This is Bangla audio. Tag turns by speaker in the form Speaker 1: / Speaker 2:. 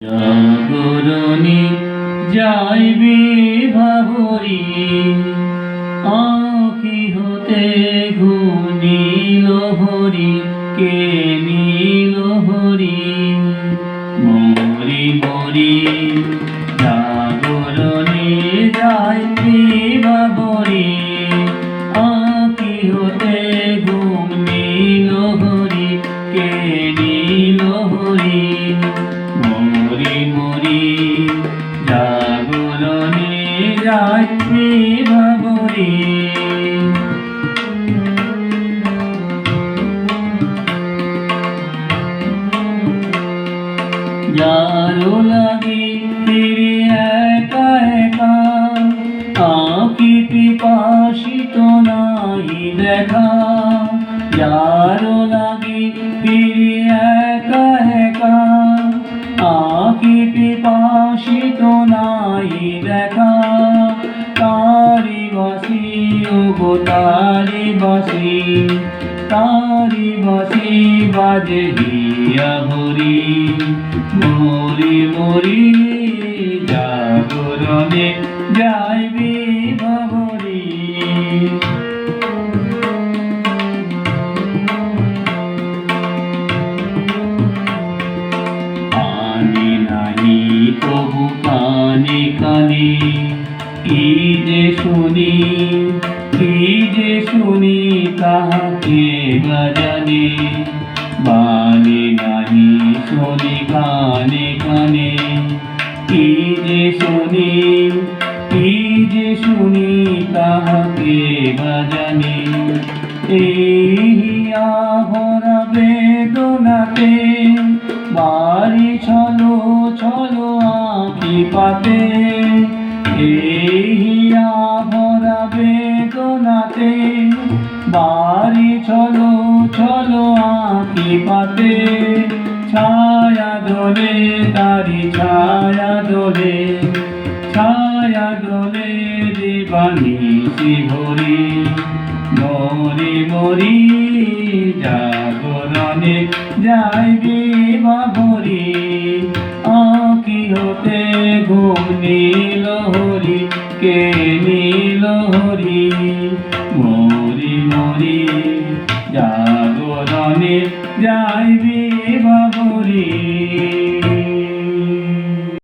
Speaker 1: জাগরণে যাইবে ভাবরি আঁকি হতে ঘুনিল হরি কে নীল হরি? মরি মরি জাগরণে জাগরণে যাচ্ছি ভাবরি যারো লাগে ফিরে একা একা আঁকি পিপাসিত নাই দেখা। যারো লাগে দেখা, তারি বাসি ও গো তারি বাসি তারি বাসি বাজে হিয়া হরি মরি মরি জাগরণে যাইবি। কি যে শুনি, কি যে শুনি কাহাকে বাজানে বানে নাহি, শুনি কানে কানে। কি যে শুনি, কি যে শুনি তাহাকে বাজানে এই আহরা বেদনাতে, বাড়ি ছলো ছলো আঁকি পাতে। এই ছলো আঁকি পাতে ছায়া দোলে, তারি ছায়া দোলে ছায়া দোলে দিবানি ভরি মরি মরি জাগরণে যাইবি বাবরি আঁকি হতে ঘুম নীল হরি, কে নীল হরি? মরি মরি জাগরণে যাইবি বাবরী।